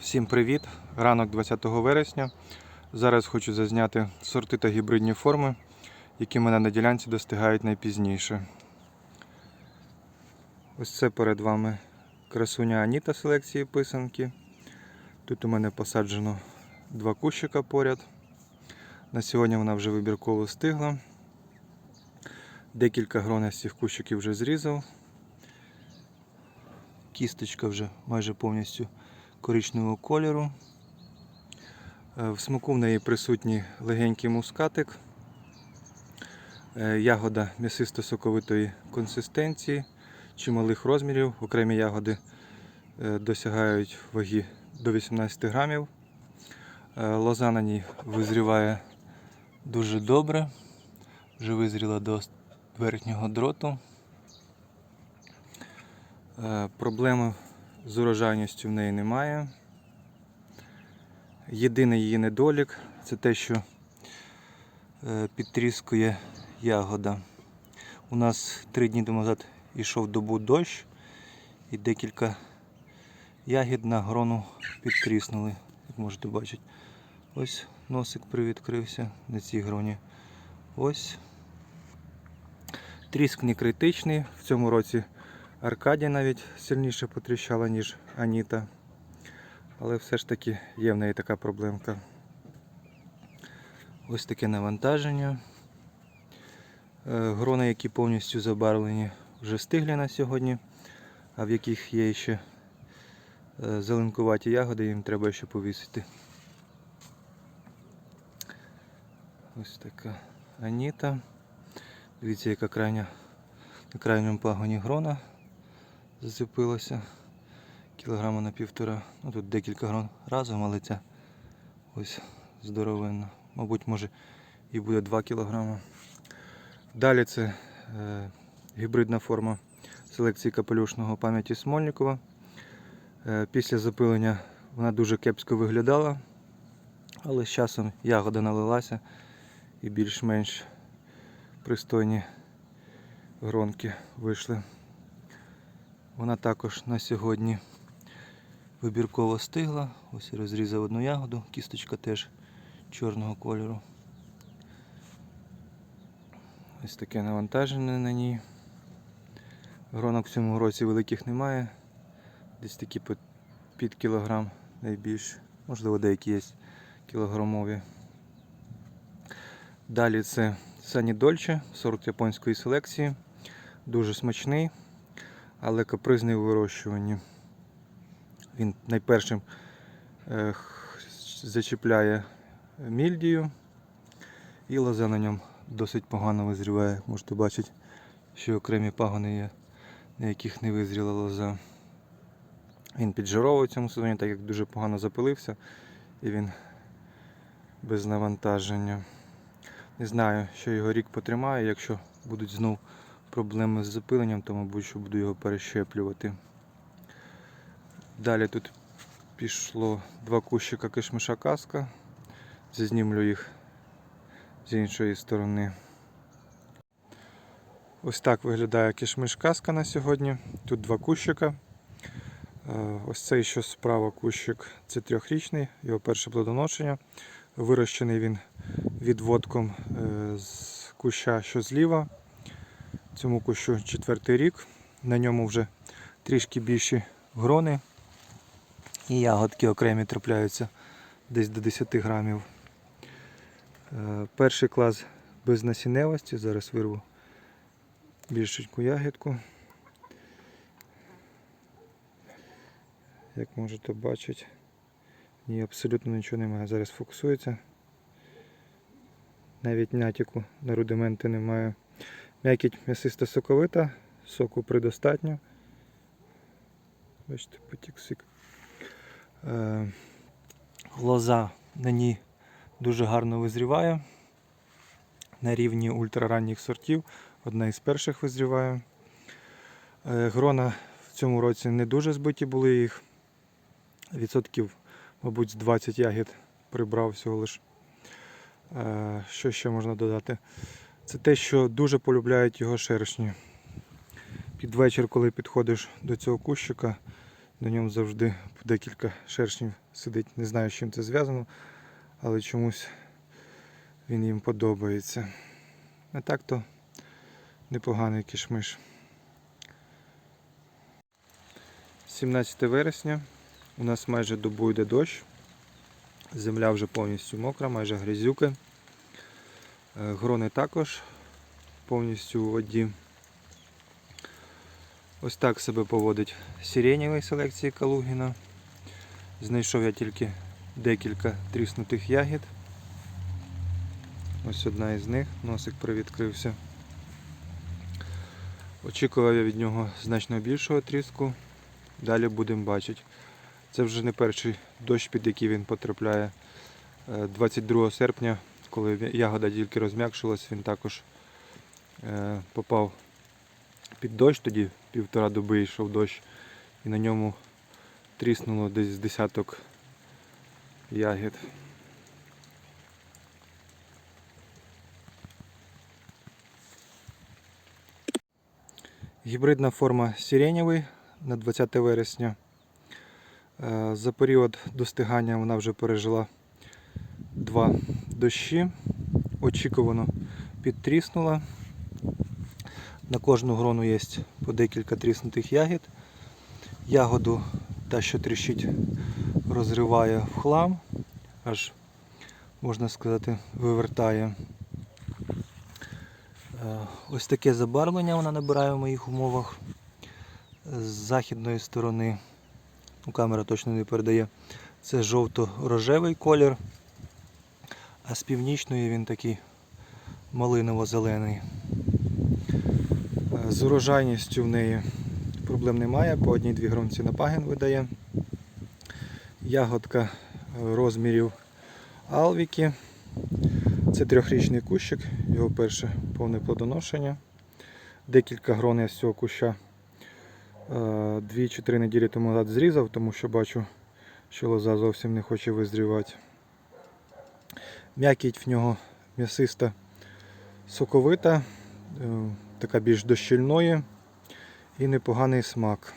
Всім привіт! Ранок 20 вересня. Зараз хочу зазняти сорти та гібридні форми, які мене на ділянці достигають найпізніше. Ось це перед вами красуня Аніта селекції писанки. Тут у мене посаджено два кущика поряд. На сьогодні вона вже вибірково стигла. Декілька грон з цих кущиків вже зрізав. Кісточка вже майже повністю коричневого кольору. Е, В смаку в неї присутній легенький мускатик, Е, ягода м'ясисто-соковитої консистенції, чималих розмірів. Окремі ягоди е, досягають ваги до 18 грамів. Лоза на ній визріває дуже добре, вже визріла до верхнього дроту. Проблеми з урожайністю в неї немає. Єдиний її недолік це те, що е, підтріскує ягода. У нас три дні тому назад йшов добу дощ і декілька ягід на грону підтріснули, як можете бачити. Ось носик привідкрився на цій гроні. Ось. Тріск не критичний. В цьому році Аркадія навіть сильніше потріщала, ніж Аніта. Але все ж таки є в неї така проблемка. Ось таке навантаження. Е, Грони, які повністю забарвлені, вже стиглі на сьогодні, а в яких є ще е, зеленкуваті ягоди, їм треба ще повісити. Ось така Аніта. Дивіться, яка крайня на крайньому пагоні грона зацепилася. Кілограма на півтора. Ну тут декілька грон разом, але ця ось здоровенна. Мабуть, може і буде 2 кілограма. Далі це е, гібридна форма селекції капелюшного пам'яті Смольникова. Е, після запилення вона дуже кепсько виглядала, але з часом ягода налилася і більш-менш пристойні гронки вийшли. Вона також на сьогодні вибірково стигла. Ось я розрізав одну ягоду, кісточка теж чорного кольору. Ось таке навантаження на ній. Гронок в цьому році великих немає. Десь такі під- кілограм найбільше. Можливо, деякі є кілограмові. Далі це Сані Дольче, сорт японської селекції. Дуже смачний, але капризний у вирощуванні. Він найпершим е, зачіпляє мільдію і лоза на ньому досить погано визріває. Можете бачити, що окремі пагони є, на яких не визріла лоза. Він піджировує в цьому сезоні, так як дуже погано запилився і він без навантаження. Не знаю, що його рік потримає. Якщо будуть знов проблеми з запиленням, то мабуть що буду його перещеплювати. Далі тут пішло два кущика кишмиша каска. Зазнімлю їх з іншої сторони. Ось так виглядає кишмиш каска на сьогодні. Тут два кущика. Е, Ось цей, що справа кущик, це трьохрічний, його перше плодоношення. Вирощений він відводком е, з куща, що зліва. Цьому кущу четвертий рік. На ньому вже трішки більші грони. І ягодки окремі трапляються десь до 10 грамів. Е, Перший клас без насінневості. Зараз вирву більшеньку ягідку. Як можете бачити, ні, абсолютно нічого немає. Зараз фокусується. Навіть натяку на рудименти немає. М'якіть м'ясиста соковита, соку предостатньо. Бачите, потік сік. Е, лоза на ній дуже гарно визріває. На рівні ультраранніх сортів. Одна із перших визріває. Е, грона в цьому році не дуже збиті були їх. Відсотків, мабуть, з 20 ягід прибрав всього лиш. Е, Що ще можна додати? Це те, що дуже полюбляють його шершні. Під вечір, коли підходиш до цього кущика, На ньому завжди декілька шершнів сидить. Не знаю, з чим це зв'язано, але чомусь він їм подобається. А так то непоганий кішмиш. 17 вересня. У нас майже добу йде дощ. Земля вже повністю мокра, майже грязюки. Е, Грони також повністю у воді. Ось так себе поводить сиренєвий селекції Калугіна. Знайшов я тільки декілька тріснутих ягід. Ось одна із них, носик привідкрився. Очікував я від нього значно більшого тріску. Далі будемо бачити. Це вже не перший дощ, під який він потрапляє. Е, 22 серпня, коли ягода тільки розм'якшилась, він також е, попав під дощ, тоді півтора доби йшов дощ, і на ньому тріснуло десь з десяток ягід. Гібридна форма сиренєвий на 20 вересня. Е, За період достигання вона вже пережила два дощі. Очікувано підтріснула. На кожну грону є по декілька тріснутих ягід. Ягоду та, що тріщить, розриває в хлам, аж, можна сказати, вивертає. Е, Ось таке забарвлення вона набирає в моїх умовах. З західної сторони, ну, камера точно не передає, це жовто-рожевий колір, а з північної він такий малиново-зелений. Е, З урожайністю в неї проблем немає, по одній-дві гронці на пагін видає. Ягодка розмірів Алвіки. Це трьохрічний кущик, його перше повне плодоношення. Декілька грон я з цього куща е, дві чи три неділі тому назад зрізав, тому що бачу, що лоза зовсім не хоче визрівати. М'якіть в нього м'ясиста соковита, е, така більш дощільної і непоганий смак.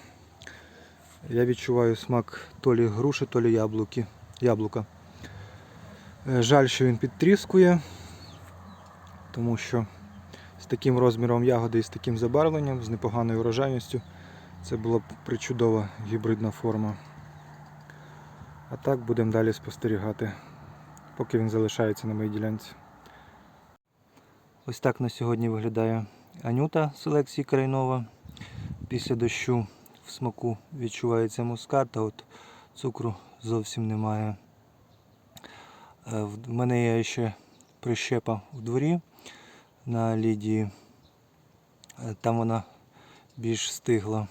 Я відчуваю смак то лі груші, то лі яблуки, яблука. Е, Жаль, що він підтріскує, тому що з таким розміром ягоди і з таким забарвленням, з непоганою урожайністю, це була б причудова гібридна форма. А так будемо далі спостерігати, поки він залишається на моїй ділянці. Ось так на сьогодні виглядає Анюта селекції Крайнова. Після дощу в смаку відчувається мускат, а от цукру зовсім немає. Е, В мене є ще прищепа в дворі на Лідії. Е, Там вона більш стигла.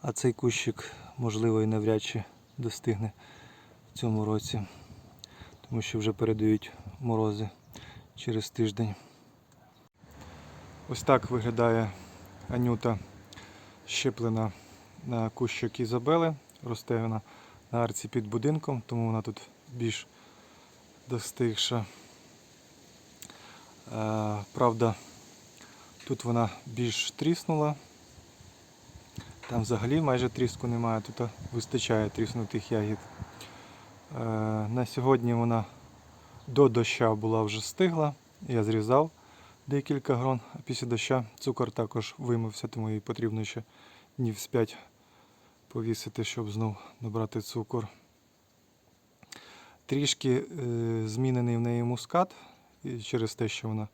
А цей кущик, можливо, і навряд чи достигне в цьому році, тому що вже передають морози через тиждень. Ось так виглядає Анюта щеплена на кущик Ізабели. Росте вона на арці під будинком, тому вона тут більш достигша. Е, правда, тут вона більш тріснула. Там взагалі майже тріску немає, тут вистачає тріснутих ягід. Е, на сьогодні вона до доща була вже стигла. Я зрізав декілька грон, а після доща цукор також вимився, тому їй потрібно ще днів з 5 повісити, щоб знов набрати цукор. Трішки е, змінений в неї мускат через те, що вона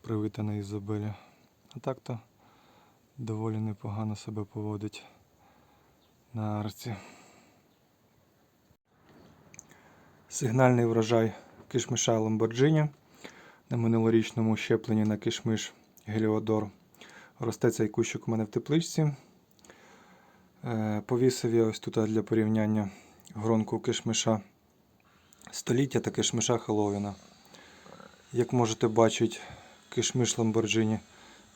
привита на Ізабелі. А так то доволі непогано себе поводить на арці. Сигнальний врожай кишмиша Ламборджині на минулорічному щепленні на кишмиш Геліодор. Росте цей кущик у мене в тепличці. Е, Повісив я ось тут для порівняння гронку кишмиша століття та кишмиша Хеллоуіна. Як можете бачити, кишмиш Ламборджині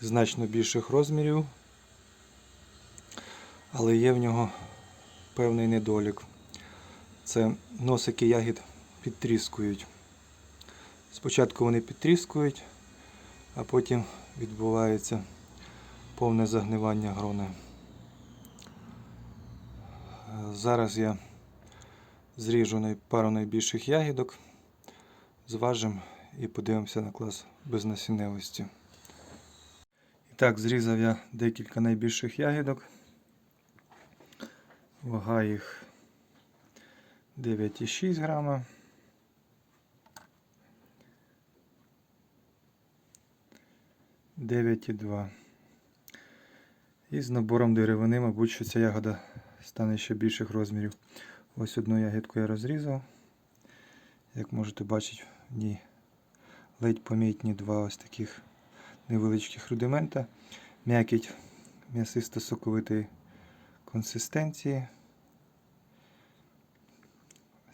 значно більших розмірів, але є в нього певний недолік. Це носики ягід підтріскують. Спочатку вони підтріскують, а потім відбувається повне загнивання грони. Зараз я зріжу пару найбільших ягідок, зважимо і подивимося на клас безнасінневості. І так, зрізав я декілька найбільших ягідок. Вага їх 9,6 грама. Дев'ять і. І з набором деревини, мабуть, що ця ягода стане ще більших розмірів. Ось одну ягідку я розрізав. Як можете бачити, в ній ледь помітні два ось таких невеличких рудимента. М'якіть м'ясисто соковитої консистенції.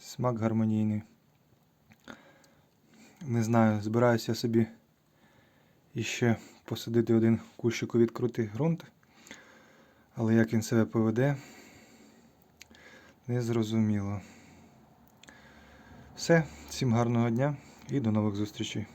Смак гармонійний. Не знаю, збираюся собі іще посадити один кущик у відкритий ґрунт. Але як він себе поведе, незрозуміло. Все, всім гарного дня і до нових зустрічей.